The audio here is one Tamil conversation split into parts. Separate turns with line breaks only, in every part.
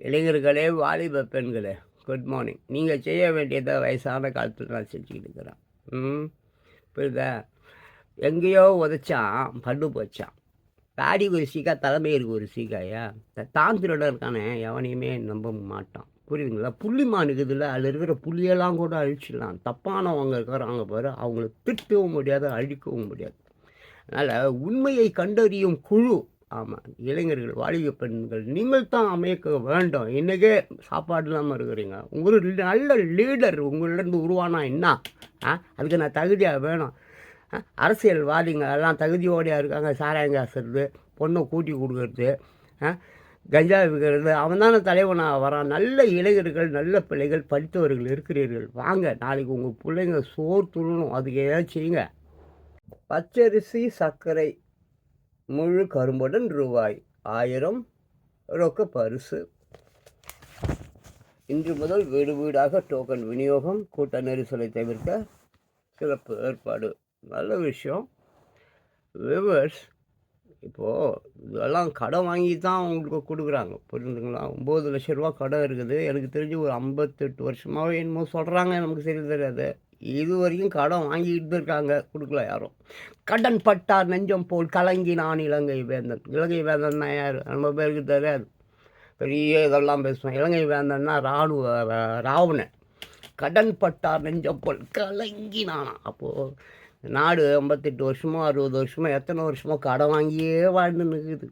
இளைஞர்களே வாலிப பெண்களே குட் மார்னிங் நீங்கள் செய்ய வேண்டியதை வயசான காலத்தில் நான் செஞ்சுக்கிட்டு இருக்கிறேன். ம் புரியுதா? எங்கேயோ உதைச்சான் பண்டு போச்சான். தாடி ஒரு சீக்கா தலைமையிற்கு ஒரு சீக்காயா தாந்திரோட இருக்கானே எவனையுமே நம்ப மாட்டான். புரியுதுங்களா? புள்ளிமான் இருக்குதுல்ல அதில் இருக்கிற புள்ளியெல்லாம் கூட அழிச்சிடலாம். தப்பானவங்க இருக்கிறாங்க பாரு அவங்கள திட்டவும் முடியாது அழிக்கவும் முடியாது. அதனால் உண்மையை கண்டறியும் குழு ஆமாம் இளைஞர்கள் வாலிப பெண்கள் நீங்கள் தான் அமைக்க வேண்டும். இன்றைக்கே சாப்பாடு இல்லாமல் இருக்கிறீங்க. உங்களுக்கு நல்ல லீடர் உங்களிடந்து உருவானா என்ன? ஆ? அதுக்கு நான் தகுதியாக வேணும். ஆ, அரசியல்வாதிங்க எல்லாம் தகுதியோடையாக இருக்காங்க. சாராயம் காசுறது பொண்ணை கூட்டி கொடுக்கறது ஆ, கஞ்சா விற்கிறது. அவன் தானே தலைவனாக வரான். நல்ல இளைஞர்கள் நல்ல பிள்ளைகள் படித்தவர்கள் இருக்கிறீர்கள். வாங்க நாளைக்கு உங்கள் பிள்ளைங்க சோறு துள்ளணும் அதுக்கு ஏதாவது செய்யுங்க. பச்சரிசி சர்க்கரை முழு கரும்புடன் ரூபாய் ஆயிரம் ரொக்க பரிசு. இன்று முதல் வீடு வீடாக டோக்கன் விநியோகம் கூட்ட நெரிசலை தவிர்க்க சிறப்பு ஏற்பாடு. நல்ல விஷயம். விவர்ஸ் இப்போது இதெல்லாம் கடன் வாங்கி தான் உங்களுக்கு கொடுக்குறாங்க. புரிஞ்சுங்களா? ஒம்பது லட்ச ரூபா கடன் இருக்குது. எனக்கு தெரிஞ்சு ஒரு ஐம்பத்தெட்டு வருஷமாகவே என்னமோ சொல்கிறாங்க நமக்கு சரி தெரியாது. இது வரைக்கும் கடன் வாங்கிக்கிட்டு தான் இருக்காங்க. கொடுக்கல யாரும். கடன் பட்டார் நெஞ்சம் போல் கலங்கி நான் இலங்கை வேந்தன். இலங்கை வேந்தன்னா யார்? நம்ம பேருக்கு தெரியாது. பெரிய இதெல்லாம் பேசுவேன். இலங்கை வேந்தன்னா ராணுவ ராவணன். கடன் பட்டார் நெஞ்சம் போல் கலங்கி நானா அப்போது நாடு ஐம்பத்தெட்டு வருஷமோ அறுபது வருஷமோ எத்தனை வருஷமோ கடன் வாங்கியே வாழ்ந்து நிற்குது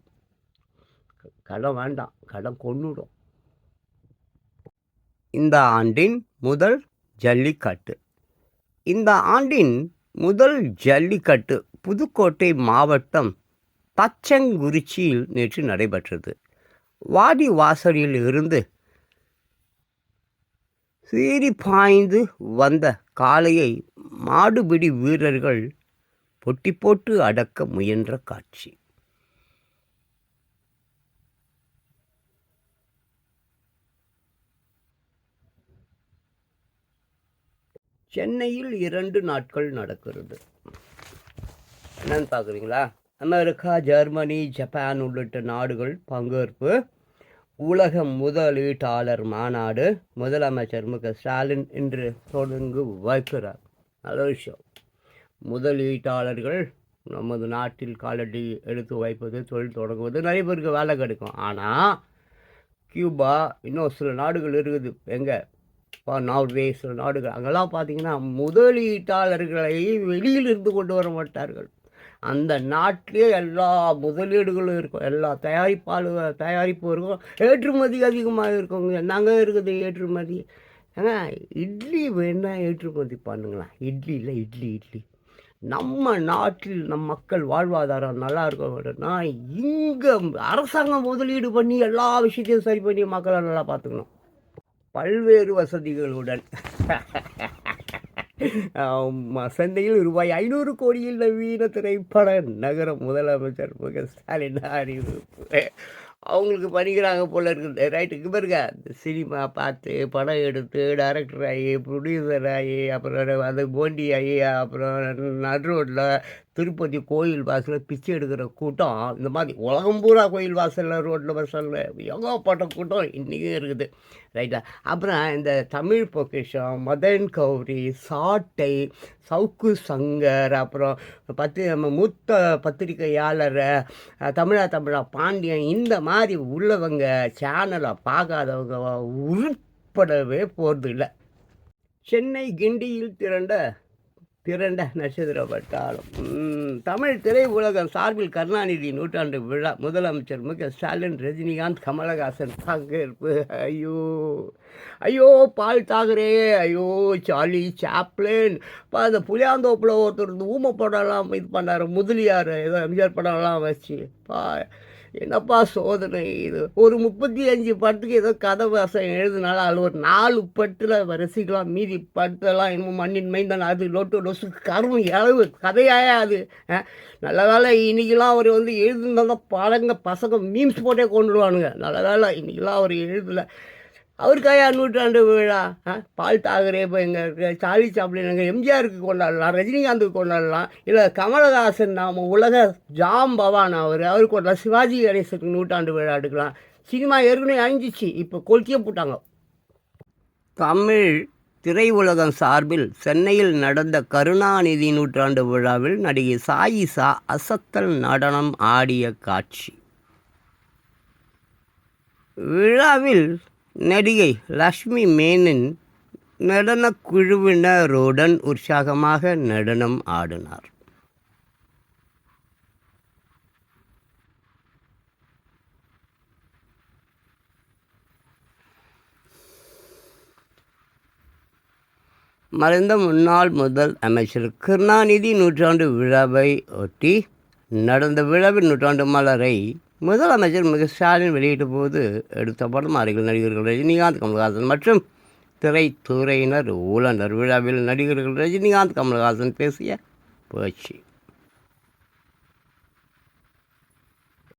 கடன் வேண்டாம். கடன் கொண்டுடும் இந்த ஆண்டின் முதல் ஜல்லிக்கட்டு. இந்த ஆண்டின் முதல் ஜல்லிக்கட்டு புதுக்கோட்டை மாவட்டம் தச்சங்குறிச்சியில் நேற்று நடைபெற்றது. வாடி வாசலில் இருந்து சீறி பாய்ந்து வந்த காளையை மாடுபிடி வீரர்கள் பொட்டி போட்டு அடக்க முயன்ற காட்சி. சென்னையில் இரண்டு நாட்கள் நடக்கிறது. என்னன்னு பார்க்குறீங்களா? அமெரிக்கா ஜெர்மனி ஜப்பான் உள்ளிட்ட நாடுகள் பங்கேற்பு. உலக முதலீட்டாளர் மாநாடு முதலமைச்சர் மு க. ஸ்டாலின் இன்று தொடங்கு வைக்கிறார். நல்ல விஷயம். முதலீட்டாளர்கள் நமது நாட்டில் காலடி எடுத்து வைப்பது தொழில் தொடங்குவது நிறைய பேருக்கு வேலை கிடைக்கும். ஆனால் கியூபா இன்னும் சில நாடுகள் இருக்குது. எங்கே? இப்போ நார்வே சில நாடுகள். அங்கெல்லாம் பார்த்தீங்கன்னா முதலீட்டாளர்களை வெளியிலிருந்து கொண்டு வர மாட்டார்கள். அந்த நாட்டிலே எல்லா முதலீடுகளும் இருக்கும். எல்லா தயாரிப்பாளு தயாரிப்பு இருக்கும் ஏற்றுமதி அதிகமாக இருக்குங்க என்னங்க இருக்குது ஏற்றுமதி. ஏங்க இட்லி வேணா ஏற்றுமதி பண்ணுங்களேன். இட்லி இல்லை இட்லி இட்லி. நம்ம நாட்டில் நம் மக்கள் வாழ்வாதாரம் நல்லா இருக்க வேண்டும்னா இங்கே அரசாங்கம் முதலீடு பண்ணி எல்லா விஷயத்தையும் சரி பண்ணி மக்களை நல்லா பார்த்துக்கணும் பல்வேறு வசதிகளுடன். சந்தையில் ரூபாய் ஐநூறு கோடியில் நவீன திரைப்பட நகர முதலமைச்சர் மு க ஸ்டாலின் அறிவிப்பு. அவங்களுக்கு பண்ணிக்கிறாங்க போல இருக்குது. ரைட்டுக்கு பாருங்க. இந்த சினிமா பார்த்து படம் எடுத்து டைரக்டர் ஆகி ப்ரொடியூசர் ஆகி அப்புறம் அது போண்டி ஆகி அப்புறம் நடு ரோட்டில் திருப்பதி கோயில் வாசலில் பிச்சை எடுக்கிற கூட்டம் இந்த மாதிரி உலகம் பூரா கோயில் வாசலில் ரோட்டில் வாசலில் ஏகப்பட்ட கூட்டம் இன்றைக்கும் இருக்குது. ரைட்டா? அப்புறம் இந்த தமிழ் பொக்கிஷம் மதன் கௌரி சாட்டை சவுக்கு சங்கர் அப்புறம் பத்து நம்ம மூத்த பத்திரிகையாளர் தமிழா தமிழா பாண்டியன் இந்த மாதிரி உள்ளவங்க சேனலை பார்க்காதவங்க உருப்படவே போகிறது இல்லை சென்னை கிண்டியில் திரண்ட திரண்ட நட்சத்திர தமிழ் திரை உலகம் சார்பில் கருணாநிதி நூற்றாண்டு விழா. முதலமைச்சர் மு க ஸ்டாலின் ரஜினிகாந்த் கமலஹாசன் பங்கேற்பு. ஐயோ ஐயோ பால் தாகரே ஐயோ சார்லி சாப்ளின். இப்போ அந்த புளியாந்தோப்பில் ஒருத்தர் ஊமை படம்லாம் இது பண்ணார். முதலியார் ஏதோ எம்ஜிஆர் படம்லாம் வச்சு. பா என்னப்பா சோதனை இது? ஒரு முப்பத்தி அஞ்சு படத்துக்கு ஏதோ கதை வாசம் எழுதுனால அதில் ஒரு நாலு பட்டில் ரசிக்கலாம். மீதி பட்டெல்லாம் இன்னும் மண்ணின் மைந்தான் அது லொட்டு லொசு கரும் இளவு கதையாயா அது? நல்ல வேலை இன்னைக்கெல்லாம் அவர் வந்து எழுதுனதான் பழங்க பசங்க மீம்ஸ் போட்டே கொண்டுடுவானுங்க. நல்ல வேலை இன்னைக்கெல்லாம் அவர் எழுதலை. அவருக்காயா நூற்றாண்டு விழா. ஆ பால் தாகரே இப்போ எங்கள் சாலி சாப்ளின் எங்கள் எம்ஜிஆருக்கு கொண்டாடலாம் ரஜினிகாந்துக்கு கொண்டாடலாம். இல்லை கமலஹாசன் நாம உலக ஜாம் பவான் அவர் அவருக்கு கொண்டாடலாம் சிவாஜி கணேசனுக்கு நூற்றாண்டு விழா எடுக்கலாம். சினிமா ஏற்கனவே அழிஞ்சிச்சு இப்போ கொளுத்தியே போட்டாங்க. தமிழ் திரையுலகம் சார்பில் சென்னையில் நடந்த கருணாநிதி நூற்றாண்டு விழாவில் நடிகை சாயிசா அசத்தல் நடனம் ஆடிய காட்சி. விழாவில் நடிகை லக்ஷ்மி மேனன் நடனக்குழுவினருடன் உற்சாகமாக நடனம் ஆடினார். மறைந்த முன்னாள் முதல் அமைச்சர் கருணாநிதி நூற்றாண்டு விழாவை ஒட்டி நடந்த விழாவின் நூற்றாண்டு மலரை முதலமைச்சர் மிக ஸ்டாலின் வெளியிட்ட போது எடுத்த படம் அருகில் நடிகர்கள் ரஜினிகாந்த் கமல்ஹாசன் மற்றும் திரைத்துறையினர் ஊழனர் விழாவில் நடிகர்கள் ரஜினிகாந்த் கமல்ஹாசன் பேசிய பேச்சு.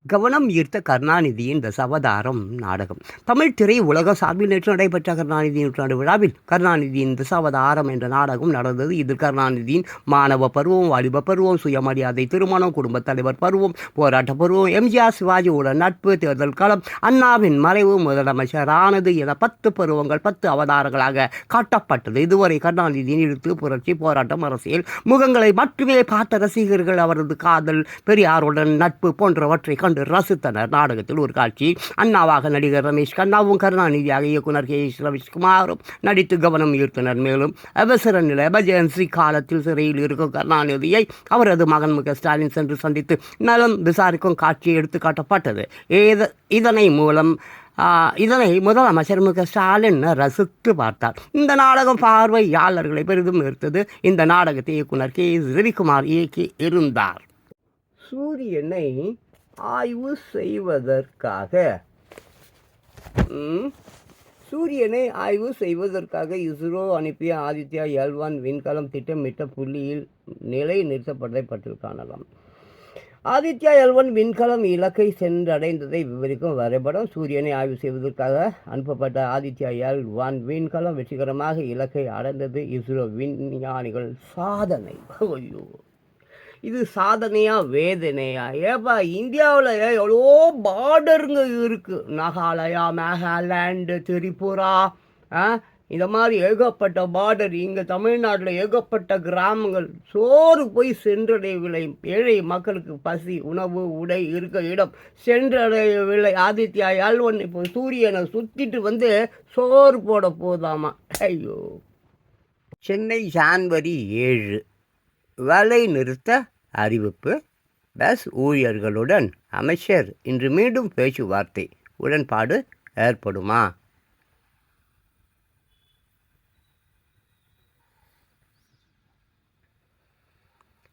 கவனம் ஈர்த்த கருணாநிதியின் தசாவதாரம் நாடகம். தமிழ் திரை உலக சார்பில் நேற்று நடைபெற்ற கருணாநிதி நூற்றாண்டு விழாவில் கருணாநிதியின் தசாவதாரம் என்ற நாடகம் நடந்தது. இதில் கருணாநிதியின் மாணவ பருவம் வாலிப பருவம் சுயமரியாதை திருமணம் குடும்பத் தலைவர் பருவம் போராட்ட பருவம் எம்ஜிஆர் சிவாஜியுடன் நட்பு தேர்தல் களம் அண்ணாவின் மறைவு முதலமைச்சர் ஆனது என பத்து பருவங்கள் பத்து அவதாரங்களாக காட்டப்பட்டது. இதுவரை கருணாநிதியின் இழுத்து புரட்சி போராட்டம் அரசியல் முகங்களை மட்டுமே பார்த்த ரசிகர்கள் அவரது காதல் பெரியாருடன் நட்பு போன்றவற்றை கண்டு ரசித்தனர் நாடகத்தில் ஒரு காட்சி. அண்ணாவாக நடிகர் ரமேஷ் கண்ணாவும் கருணாநிதியாக இயக்குனர் கே. எஸ். ரவிஷ்குமாரும் நடித்து கவனம் ஈர்த்தனர். மேலும் அவசர நிலை எமர்ஜென்சி காலத்தில் சிறையில் இருக்கும் கருணாநிதியை அவரது மகன் முக ஸ்டாலின் சென்று சந்தித்து நலம் விசாரிக்கும் காட்சி எடுத்து காட்டப்பட்டது. ஏத இதனை மூலம் இதனை முதலமைச்சர் மு க ஸ்டாலின் ரசித்து பார்த்தார். இந்த நாடகம் பார்வையாளர்களை பெரிதும் ஈர்த்தது இந்த நாடகத்தை இயக்குனர் கே. எஸ். ரவிக்குமார் இயக்கி இருந்தார். சூரியனை ஆய்வு செய்வதற்காக. சூரியனை ஆய்வு செய்வதற்காக இஸ்ரோ அனுப்பிய ஆதித்யா எல் ஒன் விண்கலம் திட்டமிட்ட புள்ளியில் நிலை நிறுத்தப்பட்டதை பற்றி காணலாம். ஆதித்யா எல்வன் விண்கலம் இலக்கை சென்றடைந்ததை விவரிக்கும் வரைபடம் சூரியனை ஆய்வு செய்வதற்காக அனுப்பப்பட்ட ஆதித்யா எல் ஒன் விண்கலம் வெற்றிகரமாக இலக்கை அடைந்தது இஸ்ரோ விஞ்ஞானிகள் சாதனை. ஐயோ. இது சாதனையா வேதனையா? ஏப்பா இந்தியாவில் எவ்வளோ பார்டருங்க இருக்குது நாகாலயா மேகாலாண்டு திரிபுரா ஆ? இந்த மாதிரி ஏகப்பட்ட பார்டர் இங்கே தமிழ்நாட்டில் ஏகப்பட்ட கிராமங்கள். சோறு போய் சென்றடையவில்லை. ஏழை மக்களுக்கு பசி உணவு உடை இருக்க இடம் சென்றடையவில்லை. ஆதித்யா ஒன்று இப்போ சூரியனை சுற்றிட்டு வந்து சோறு போட போதாமா? ஐயோ. சென்னை ஜான்வரி ஏழு. வேலை நிறுத்த அறிவிப்பு. பஸ் ஊழியர்களுடன் அமைச்சர் இன்று மீண்டும் பேச்சுவார்த்தை. உடன்பாடு ஏற்படுமா?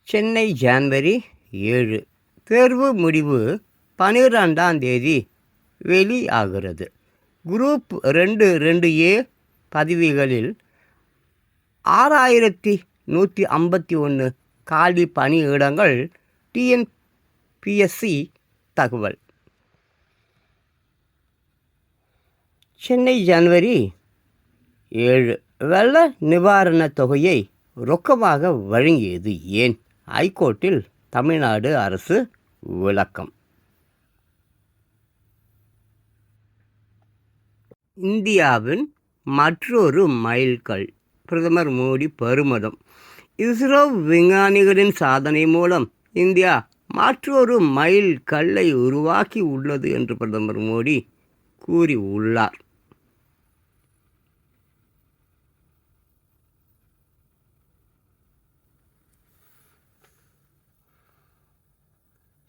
சென்னை ஜான்வரி ஏழு. தேர்வு முடிவு பன்னிரெண்டாம் தேதி வெளியாகிறது. குரூப் ரெண்டு ரெண்டு ஏ பதவிகளில் ஆறாயிரத்தி நூற்றி ஐம்பத்தி ஒன்று காலி பணியிடங்கள் டிஎன்பிஎஸ்சி தகவல். சென்னை ஜனவரி ஏழு. வெள்ள நிவாரணத் தொகையை ரொக்கமாக வழங்கியது ஏன்? ஐகோர்ட்டில் தமிழ்நாடு அரசு விளக்கம். இந்தியாவின் மற்றொரு மைல்கல் பிரதமர் மோடி பெருமிதம். இஸ்ரோ விஞ்ஞானிகளின் சாதனை மூலம் இந்தியா மற்றொரு மைல் கல்லை உருவாக்கி உள்ளது என்று பிரதமர் மோடி கூறியுள்ளார்.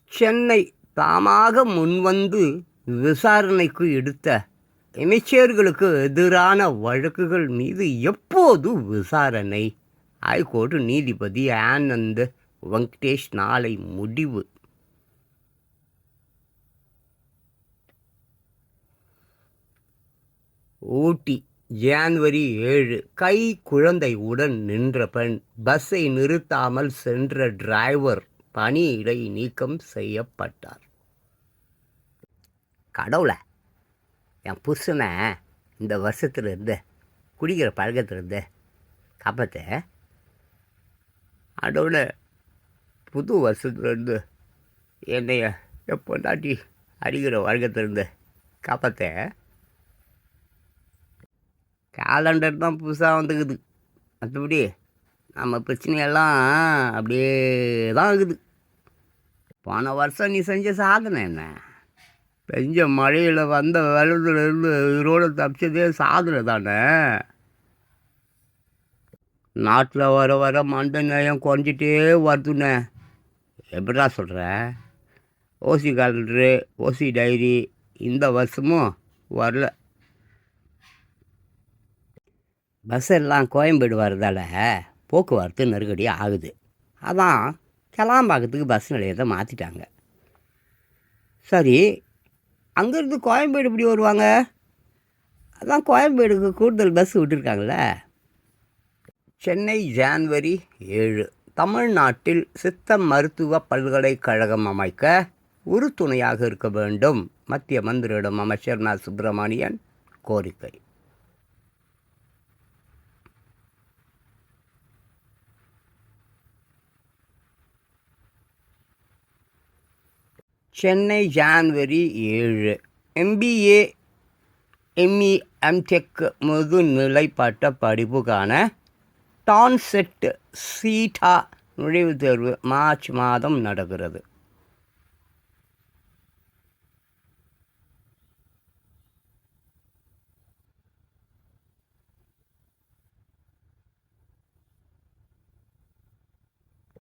சென்னை தாமாக முன்வந்து விசாரணைக்கு எடுத்த அமைச்சர்களுக்கு எதிரான வழக்குகள் மீது எப்போது விசாரணை? ஹைகோர்ட் நீதிபதி ஆனந்த் வெங்கடேஷ் நாளை முடிவு. ஊட்டி ஜான்வரி ஏழு. கை குழந்தையுடன் நின்ற பெண் பஸ்ஸை நிறுத்தாமல் சென்ற டிரைவர் பணியிடை நீக்கம் செய்யப்பட்டார். கடவுளை என் புருஷனை இந்த வருஷத்துலேருந்து குடிக்கிற பழக்கத்துலேருந்து காப்பாற்ற அதோட புது வருஷத்துலேருந்து என்னைய எப்போ தாட்டி அடிக்கிற வழக்கத்துலேருந்து காப்பாற்ற காலண்டர் தான் புதுசாக வந்துக்குது. மற்றபடி நம்ம பிரச்சனையெல்லாம் அப்படியே தான் இருக்குது. போன வருஷம் நீ செஞ்ச சாதனை என்ன? பெஞ்ச மழையில் வந்த வெள்ளத்துலேருந்து உயிரோடு தப்பிச்சதே சாதனை தானே? நாட்டில் வர வர மண்ட நேயம் குறைஞ்சிட்டே வருதுண்ணே. எப்படா சொல்கிற ஓசி காலண்டரு ஓசி டைரி இந்த வருஷமும் வரல. பஸ் எல்லாம் கோயம்பேடு வர்றதால போக்குவரத்து நெருக்கடி ஆகுது. அதான் கிளாம்பாக்கத்துக்கு பஸ் நிலையத்தை மாற்றிட்டாங்க சரி அங்கேருந்து கோயம்பேடு இப்படி வருவாங்க? அதான் கோயம்பேடுக்கு கூடுதல் பஸ் விட்டுருக்காங்கள சென்னை ஜான்வரி ஏழு. தமிழ்நாட்டில் சித்த மருத்துவ பல்கலைக்கழகம் அமைக்க உறுதுணையாக இருக்க வேண்டும். மத்திய மந்திரியிடம் அமைச்சர் ந. சுப்பிரமணியன் கோரிக்கை. சென்னை ஜான்வரி ஏழு. எம்பிஏ எம்இ எம்டெக் முதுநிலை பட்ட படிப்புக்கான டான்செட் சீட்டா நுழைவுத் தேர்வு மார்ச் மாதம் நடக்கிறது